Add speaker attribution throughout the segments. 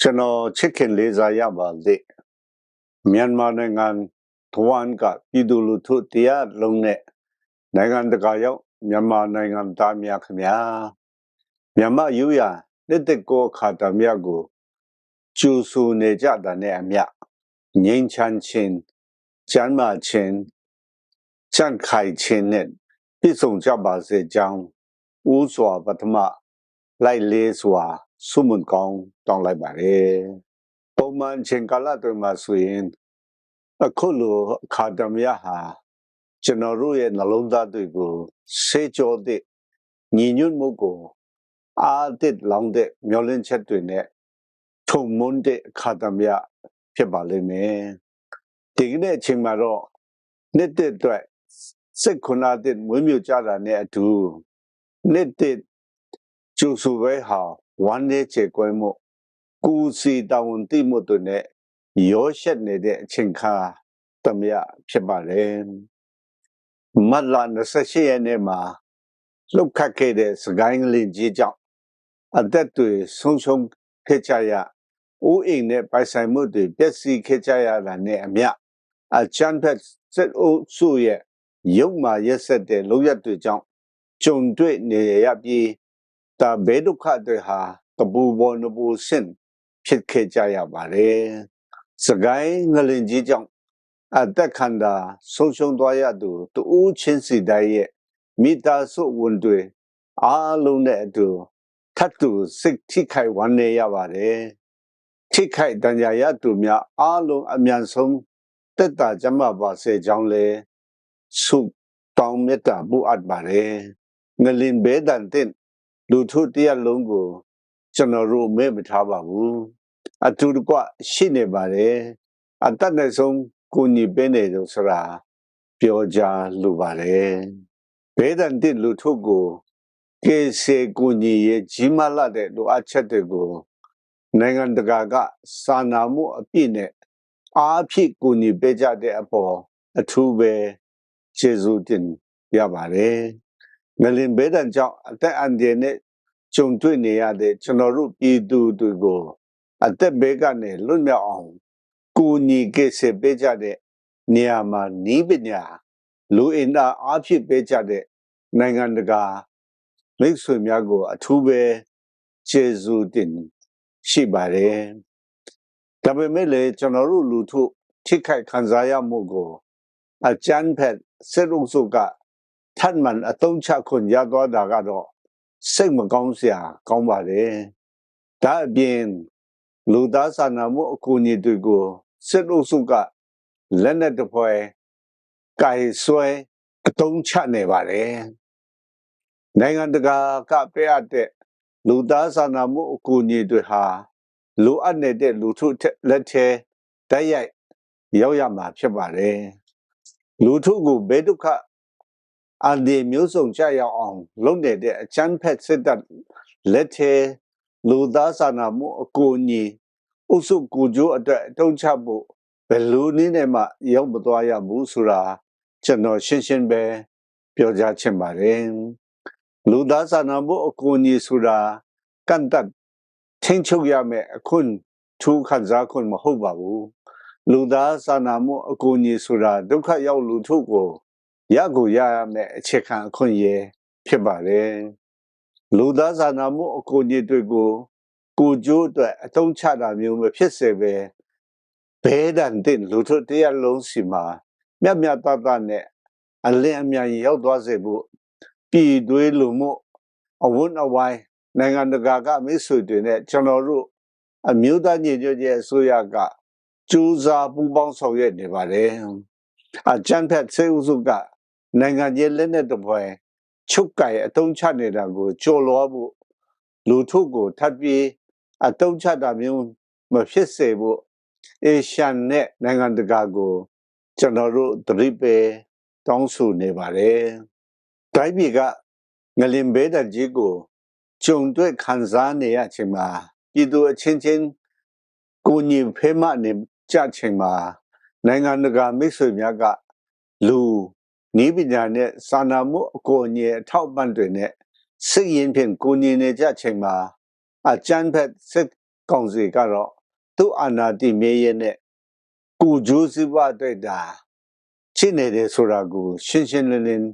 Speaker 1: ကျွန်တော်ချစ်ခင်လေးစားရပါလေမြန်မာနိုင်ငံတဝန်ကပြည်သူလူထုတရားလုံးနဲ့နိုင်ငံတကာရောက်မြန်မာနိုင်ငံသားများခင်ဗျာမြန်မာယူရနှစ်သက်ကိုခါတမြတ်ကိုကျူဆူနေကြတာနဲ့အမြငိမ့်ချမ်းချင်းကျမ်းမာချင်းချန့်ခိုင်ချင်းနဲ့ပြည့်စုံကြပါစေကြောင်းဦးစွာပထမလိုက်လေးစွာ ဆုမွန်ကောင်းတောင်းလိုက်ပါတယ်ပုံမှန်ချိန်ကာလတွေမှာဆိုရင်အခုလိုအခါဒမီယာဟာကျွန်တော်တို့ရဲ့နှလုံးသားတွေကိုစေကြောတဲ့ညီညွတ်မှုကိုအားတစ်လောင်တဲ့မျောလင့်ချက်တွေနဲ့ထုံမွန်းတဲ့အခါဒမီယာဖြစ်ပါလိမ့်မယ်ဒီကနေ့အချိန်မှာတော့နှစ်တဲ့အတွက်စိတ်ခုနာတဲ့မွေးမြူကြတာနဲ့အတူနှစ်တဲ့ကျူဆူပဲဟာ ဝမ်းနေချေကွဲမှုကူစီတောင်းတိမှုတို့နဲ့ရောရှက်နေတဲ့အချိန်ခါတမယဖြစ်ပါတယ်မတ်လ28ရက်နေ့မှာလှုပ်ခတ်ခဲ့တဲ့စကိုင်းကလေးကြီးကြောင့်အသက်တွေဆုံးရှုံးခဲ့ကြရဦးအိမ်နဲ့ပိုင်ဆိုင်မှုတွေပျက်စီးခဲ့ကြရတာနဲ့အမျှအချမ်းဖက်စစ်အုပ်စုရဲ့ရုပ်မာရက်ဆက်တဲ့လောက်ရတွေကြောင့်ကြုံတွေ့နေရပြီး ဒါဘေဒုက္ခတွေဟာတပူပေါ်နပူဆင့်ဖြစ်ခဲ့ကြရပါတယ်။စကိုင်းငလင်ကြီးကြောင့်အသက်ခန္ဓာဆုံးရှုံးသွားရသူတူးချင်းစီတိုင်းရဲ့မိသားစုဝန်တွေအားလုံးနဲ့အတူထပ်တူစိတ်ထိခိုက်ဝမ်းနည်းရပါတယ်။ထိခိုက်တန်ရာရသူများအားလုံးအမြန်ဆုံးတက်တာကြမှာပါစေကြောင်းလဲဆုတောင်းမေတ္တာပို့အပ်ပါတယ်။ငလင်ဘေးဒန်တဲ့ လူထုတရက်လုံးကို ကျွန်တော်တို့မေ့မထားပါဘူးအတူတကွရှိနေပါတယ်အတတ်နဲ့ဆုံးကိုညီပေးနေလို့ဆိုတာပြောကြလိုပါတယ်ဘေးဒန်တစ်လူထုကိုကေစေကိုညီရဲ့ကြီးမားလာတဲ့လိုအပ်ချက်တွေကိုနိုင်ငံတကာကစာနာမှုအပြည့်နဲ့အားဖြည့်ကိုညီပေးကြတဲ့အပေါ်အထူးပဲကျေးဇူးတင်ရပါတယ် ငလင်ဘေးဒန်ကြောင့်အသက်အန္တရာယ်နဲ့ကြုံတွေ့နေရတဲ့ကျွန်တော်တို့ပြည်သူတွေကိုအသက်ဘေးကနေလွတ်မြောက်အောင်ကိုညီကိစ္စပေးကြတဲ့နေရာမှာနီးပညာလူအင်တာအားဖြည့်ပေးကြတဲ့နိုင်ငံတကာမိတ်ဆွေများကို အထူးပဲကျေးဇူးတင်ရှိပါတယ်ဒါပေမဲ့လည်းကျွန်တော်တို့လူထုထိခိုက်ခံစားရမှုကိုအကျန်းဖက်စစ်အုပ်စုက ထပ်မံအသုံးချခွင့်ရသွားတာကတော့စိတ်မကောင်းစရာကောင်းပါတယ်ဒါအပြင်လူသားစာနာမှုအကူအညီတွေကိုစစ်အုပ်စုကလက်နက်တပွဲကင်ဆွဲအသုံးချနေပါတယ်နိုင်ငံတကာကပေးအပ်တဲ့လူသားစာနာမှုအကူအညီတွေဟာလိုအပ်နေတဲ့လူထုလက်ထဲတိုက်ရိုက်ရောက်ရမှာဖြစ်ပါတယ်လူထုကိုဘယ်ဒုက္ခ အန်ဒီမျိုးစုံကြရအောင်လုပ်နေတဲ့အချမ်းဖက်စစ်တပ်လက်ထဲလူသားစာနာမှုအကူအညီအုပ်စုကိုကြိုးအတွက်အတုံးချဖို့ဘယ်လိုနည်းနဲ့မှရောက်မသွားရဘူးဆိုတာကျွန်တော်ရှင်းရှင်းပဲပြောကြားချင်ပါတယ်လူသားစာနာမှုအကူအညီဆိုတာကန့်တတ်ထိန်းချုပ်ရမယ်အခွင့်ထူးခံစားခွင့်မဟုတ်ပါဘူးလူသားစာနာမှုအကူအညီဆိုတာဒုက္ခရောက်လူထုကို ရကိုရရမယ်အခြေခံအခွင့်အရေးဖြစ်ပါတယ်လူသားစာနာမှုအကူအညီတွေကိုကိုကျိုးအတွက်အသုံးချတာမျိုးမဖြစ်စေပဲဘဲဒန်တဲ့လူထုတရလုံးစီမှာမြတ်မြတ်တတနဲ့အလင်းအမြန်ရောက်သွားစေဖို့ပြည်သွေးလူမှုအဝန်းအဝိုင်းနိုင်ငံတကာကမိတ်ဆွေတွေနဲ့ကျွန်တော်တို့အမျိုးသားညီညွတ်ရေးအစိုးရကကြိုးစားပူးပေါင်းဆောင်ရွက်နေပါတယ်အကြံဖက်စေဥစုက နိုင်ငံရေးလက်နက်တပွဲချုပ်ကဲအတုံးချနေတာကိုကြော်လွားဖို့လူထုကိုထပ်ပြီးအတုံးချတာမျိုးမဖြစ်စေဖို့အေရှန်နဲ့နိုင်ငံတကာကို ကျွန်တော်တို့သတိပေးတောင်းဆိုနေပါတယ်။တိုင်းပြည်ကငလင်ဘေးတကြီးကိုကြုံတွေ့ခံစားနေရချိန်မှာပြည်သူအချင်းချင်းကိုညီဖေးမနေကြချိန်မှာနိုင်ငံတကာမိတ်ဆွေများကလူ နီးပညာနဲ့စာနာမှုအကိုအညီအထောက်ပံ့တွေနဲ့စိတ်ရင်ဖြင့်ကိုညီနေကြချိန်မှာအကျန်းဖက်စစ်ကောင်စီကတော့သူ့အာဏာတည်မြဲရဲ့နဲ့ကုဂျိုးစည်းပွားအတွက်ဒါချိနေတယ်ဆိုတာကိုရှင်းရှင်းလင်းလင်း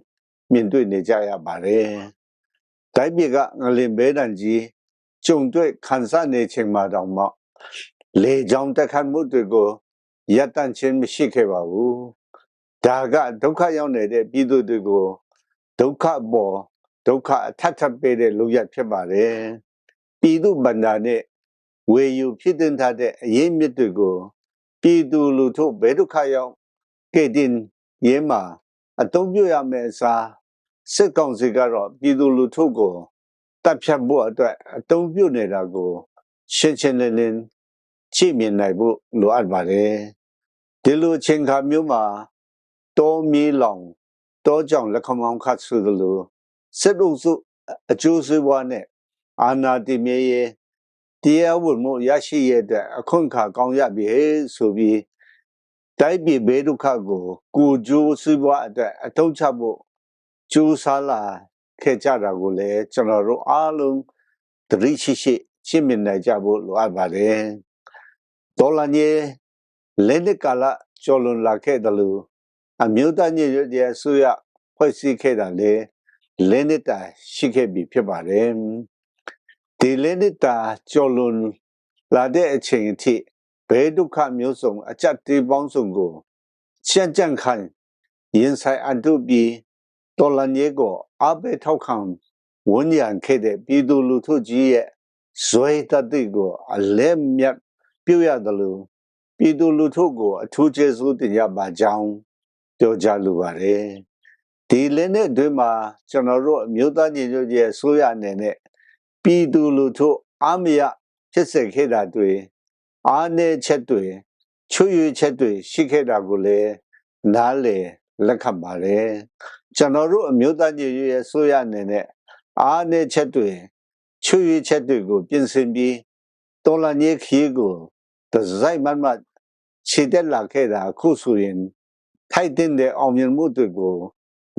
Speaker 1: မြင်တွေ့နေကြရပါတယ်။တိုင်းပြည်ကငလင်ဘဲတန်ကြီးကြုံတွေ့ခံစားနေချိန်မှာတောင်မှလေကြောင်တက်ခတ်မှုတွေကိုရပ်တန့်ခြင်းမရှိခဲ့ပါဘူး။ ဒါကဒုက္ခရောက်နေတဲ့ပြည်သူတွေကိုဒုက္ခပေါ်ဒုက္ခအထက်ထပ်ပေးတဲ့လူရဖြစ်ပါတယ်။ပြည်သူဗန္ဒာနဲ့ဝေယူဖြစ်တင်ထားတဲ့အရေးမြစ်တွေကိုပြည်သူလူထုဘယ်ဒုက္ခရောက်ကဲတင်ရဲမှာအတုံးပြရမယ်အစားစစ်ကောင်စီကတော့ပြည်သူလူထုကိုတပ်ဖြတ်ဖို့အတွက်အတုံးပြနေတာကိုရှင်းရှင်းလင်းလင်းကြည့်မြင်နိုင်ဖို့လိုအပ်ပါတယ်ဒီလိုချိန်ခါမျိုးမှာ တောမီလောင်တောကြောင့်လက်ခမောင်းခတ်ဆိုသလိုစစ်အုပ်စုအကျိုးစီးပွားနဲ့အာဏာတည်မြဲရေးတရားဝင်မှုရရှိရတဲ့အခွင့်အခါကောင်းရပြီဆိုပြီးတိုက်ပြည်ဘေးဒုက္ခကိုကိုကြိုးစည်းပွားအတွက်အထောက်ချဖို့ကြိုးစားလာခဲ့ကြတာကိုလည်းကျွန်တော်တို့အားလုံးသတိရှိရှိရှင်းမြင်နိုင်ကြဖို့လိုအပ်ပါတယ်ဒေါ်လာညေလက်နက်ကာလကျော်လွန်လာခဲ့တယ်လို့ အမျိုးသားညွတ်ရဲ့ဆိုရဖွဲ့စည်းခဲ့တာလေလက်နက်တာရှိခဲ့ပြီဖြစ်ပါတယ်ဒီလက်နက်တာကျော်လွန်လာတဲ့အချိန်အထိဘဲဒုက္ခမျိုးစုံ အကြက်တေးပေါင်းစုံကိုရှင်းကြံခိုင်ရင်ဆိုင်အတုပြီးတော်လန်ရဲကိုအဘဲထောက်ခံဝန်ရံခဲ့တဲ့ပြည်သူလူထုကြီးရဲ့ဇွဲတတိကိုအလဲမြတ်ပြုရတယ်လို့ပြည်သူလူထုကိုအထူးကျေးဇူးတင်ရပါကြောင်း ပြောကြားလိုပါတယ်ဒီလည်းနဲ့အတွင်းမှာကျွန်တော်တို့အမျိုးသားညီညွတ်ရေးအစိုးရအနေနဲ့ပြည်သူလူထုအမရဖြစ်စေခဲ့တာတွေအားနည်းချက်တွေချွေရချက်တွေရှိခဲ့တာကိုလည်းနားလေလက်ခံပါတယ်ကျွန်တော်တို့အမျိုးသားညီညွတ်ရေးအစိုးရအနေနဲ့အားနည်းချက်တွေချွေရချက်တွေကို ပြင်ဆင်ပြီးတော်လန်ရေးခီးကိုတစိုက်မတ်မတ်ခြေတက်လာခဲ့တာအခုဆိုရင် ထိုက်တဲ့အောင်မြင်မှုတွေကို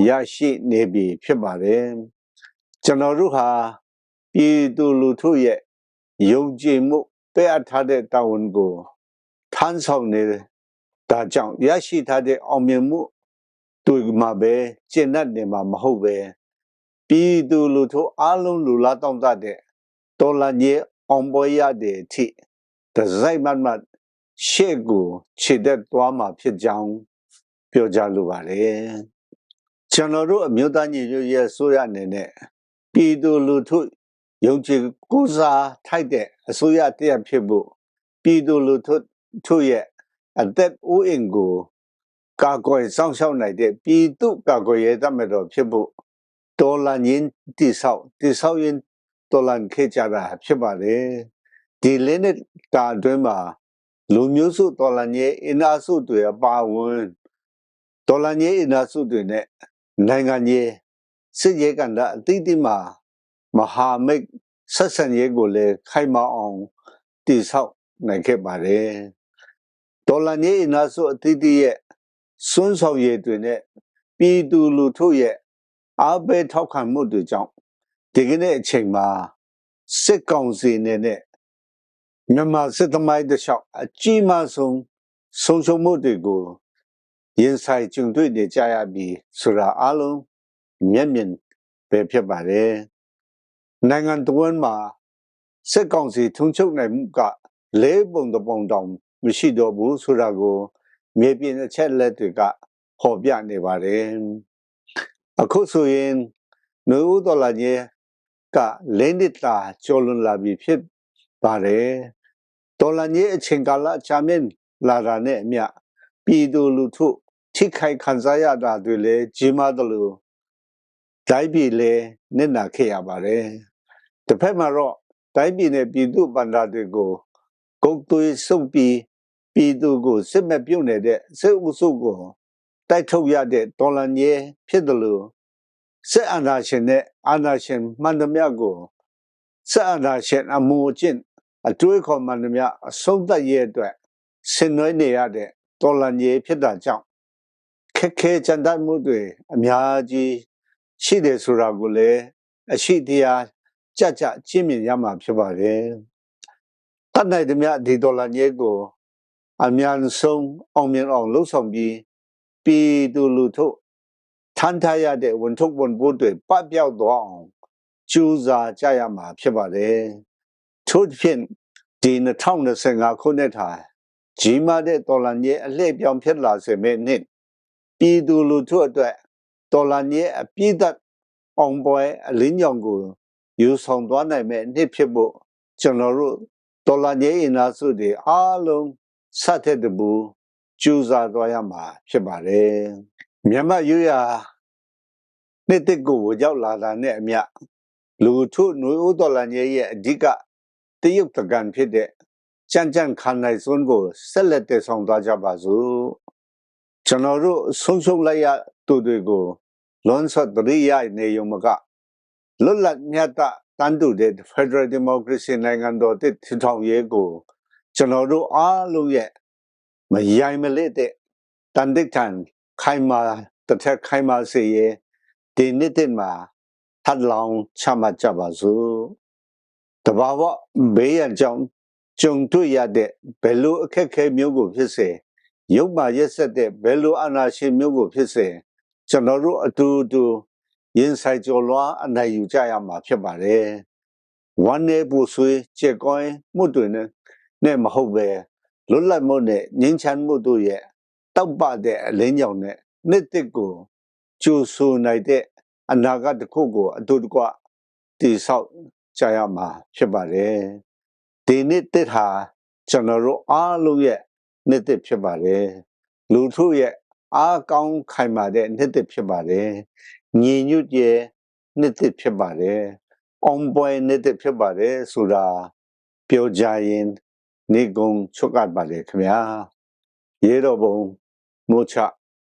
Speaker 1: ရရှိနေပြီဖြစ်ပါတယ်ကျွန်တော်တို့ဟာပြည်သူလူထုရဲ့ယုံကြည်မှုပေးအပ်ထားတဲ့တာဝန်ကိုထမ်းဆောင်နေဒါကြောင့်ရရှိထားတဲ့အောင်မြင်မှုတွေမှာပဲကျင့်တတ်နေမှာမဟုတ်ပဲပြည်သူလူထုအားလုံးလူလားတောင်းတတဲ့တော်လန်ကြီးအောင်ပွဲရတဲ့အထိဒဇိုက်မတ်မတ်ရှေ့ကိုခြေသက်သွားမှာဖြစ်ကြောင်း ပြောကြားလိုပါတယ်ကျွန်တော်တို့အမျိုးသားညီညွတ်ရေးဆိုရအနေနဲ့ပြည်သူလူထုယုံကြည်ကိုးစားထိုက်တဲ့အစိုးရတရက်ဖြစ်ဖို့ပြည်သူလူထုထုရဲ့အသက်အိုးအိမ်ကိုကာကွယ်စောင့်ရှောက်နိုင်တဲ့ပြည်သူကာကွယ်ရေးတပ်မတော်ဖြစ်ဖို့ဒေါ်လာညင်းတိဆောက်တိဆောက်ရင်ဒေါ်လာခေကြတာဖြစ်ပါတယ်ဒီလင်းနဲ့တာအတွင်းမှာလူမျိုးစုဒေါ်လာညင်းအင်အားစုတွေအပါဝင် ဒေါ်လာညင်းအင်အားစုတွေနဲ့နိုင်ငံရေးစစ်ရေးကဏ္ဍအသီးသီးမှာမဟာမိတ်ဆက်ဆံရေးကိုလည်းခိုင်မာအောင်တည်ဆောက်နိုင်ခဲ့ပါတယ်ဒေါ်လာညင်းအင်အားစုအသီးသီးရဲ့စွန်းဆောင်ရည်တွေနဲ့ပြည်သူလူထုရဲ့အားပေးထောက်ခံမှုတွေကြောင့်ဒီကနေ့အချိန်မှာစစ်ကောင်စီနဲ့မြန်မာစစ်သမိုင်းတစ်လျှောက်အကြီးမားဆုံးဆုံးရှုံးမှုတွေကို ရင်ဆိုင်ကြုံတွေ့နေကြရပြီဆိုတာအလုံးမျက်မြင်ပဲဖြစ်ပါတယ်နိုင်ငံတော်ဝန်မှာစစ်ကောင်စီထုံချုပ်နိုင်မှုကလေးပုံတပုံတောင်မရှိတော့ဘူးဆိုတာကိုမြေပြင်အချက်လက်တွေကဟောပြနေပါတယ်အခုဆိုရင်နွေဦးတော်လာကြီးကလင်းနစ်တာကျော်လွန်လာပြီဖြစ်ပါတယ်တော်လာကြီးအချိန်ကာလချာမင်းလာတာနဲ့အမျှပြည်သူလူထု ထိခိုက်ခံစားရတာတွေလည်းကြီးမားတယ်လို့တိုင်းပြည်လည်းနစ်နာခဲ့ရပါတယ်တစ်ဖက်မှာတော့တိုင်းပြည်နဲ့ပြည်သူဗန္ဒာတွေကိုဂုတ်သွေးစုပ်ပြီးပြည်သူကိုစစ်မဲ့ပြုတ်နေတဲ့စစ်အုပ်စုကိုတိုက်ထုတ်ရတဲ့တော်လန်ကြီးဖြစ်တယ်လို့စစ်အာဏာရှင်နဲ့အာဏာရှင်မှန်သမျှကိုစစ်အာဏာရှင်အမှုအကျင့်အတွေးခေါ်မှန်သမျှအဆုံးသတ်ရဲ့အတွက်ဆင်နွှဲနေရတဲ့တော်လန်ကြီးဖြစ်တာကြောင့်ခ က်ခဲကြံတတ်မှုတွေအများကြီးရှိတယ်ဆိုတာကိုလည်းအရှိတရားကြကြကျင့်မြင်ရမှာဖြစ်ပါတယ်တတ်နိုင်သမျှဒီဒေါ်လာညဲကိုအမြန်ဆုံးအောင်မြင်အောင်လှုပ်ဆောင်ပြီးပြည်သူလူထုထမ်းထားရတဲ့ဝန်ထုတ်ဝန်ပိုးတွေပပျောက်သွားအောင်ကြိုးစားကြရမှာဖြစ်ပါတယ်ထို့ဖြင့်ဒီ2025ခုနှစ်ထာကြီးမားတဲ့ဒေါ်လာညဲအလှည့်ပြောင်းဖြစ်လာစေမယ့်နှစ် ပြည်သူလူထုအတွက်ဒေါ်လာညဲအပြည့်သက်အောင်ပွဲအလင်းရောင်ကိုယူဆောင်သွားနိုင်မဲ့နှစ်ဖြစ်ဖို့ကျွန်တော်တို့ဒေါ်လာညဲအင်အားစုတွေအားလုံးစတဲ့တဘူကြိုးစားသွားရမှာဖြစ်ပါတယ်မြန်မာရွရနှစ်တစ်ကိုရောက်လာတာနဲ့အမျှလူထုနွေဦးဒေါ်လာညဲရဲ့အဓိကတရုတ်တကန်ဖြစ်တဲ့ကြံ့ကြံ့ခံနိုင်စွန်းကိုဆက်လက်တည်ဆောင်သွားကြပါစို့ ကျွန်တော်တို့ဆုံးရှုံးလိုက်ရသူတွေကိုလွန်ဆော့တရိယနေယုံမကလွတ်လပ်မြတ်တတန်တူတဲ့ Federal Democracy နိုင်ငံတော်တည်ထူထောင်ရေးကိုကျွန်တော်တို့အားလုံးရဲ့မယိုင်မလက်တဲ့တန်တိတ်ထန်ခိုင်မာတစ်ထက်ခိုင်မာစေရဲ့ဒီနှစ်တည်းမှာထပ်လောင်ချမှတ်ကြပါစို့တဘာဝဘေးရန်ကြောင့်ကြုံတွေ့ရတဲ့ဘယ်လိုအခက်ခဲမျိုးကိုဖြစ်စေ ရုပ်မာရက်ဆက်တဲ့ဘယ်လိုအနာရှင်မျိုးကိုဖြစ်စေကျွန်တော်တို့အတူတူရင်ဆိုင်ကြော်လွှားအနိုင်ယူကြရမှာဖြစ်ပါတယ်ဝမ်းနေပူဆွေးကြက်ကောင်းမှုတွေနဲ့နဲ့မဟုတ်ပဲလွတ်လပ်မှုနဲ့ငြိမ်းချမ်းမှုတို့ရဲ့တောက်ပတဲ့အလင်းကြောင်နဲ့နှစ်တစ်ကိုကျူဆူနိုင်တဲ့အနာဂတ်တစ်ခုကိုအတူတကွတည်ဆောက်ကြရမှာဖြစ်ပါတယ်ဒီနှစ်တစ်ဟာကျွန်တော်တို့အားလုံးရဲ့ နှစ်တစ်ဖြစ်ပါတယ်လူထုရဲ့အားကောင်းခိုင်မာတဲ့နှစ်တစ်ဖြစ်ပါတယ်ညီညွတ်ရဲ့နှစ်တစ်ဖြစ်ပါတယ်အောင်ပွဲနှစ်တစ်ဖြစ်ပါတယ်ဆိုတာပြောကြရင်နေကုံချုပ်ကပ်ပါလေခင်ဗျာရေတော်ဘုံမိုးချ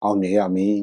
Speaker 1: အောင်နေရမည်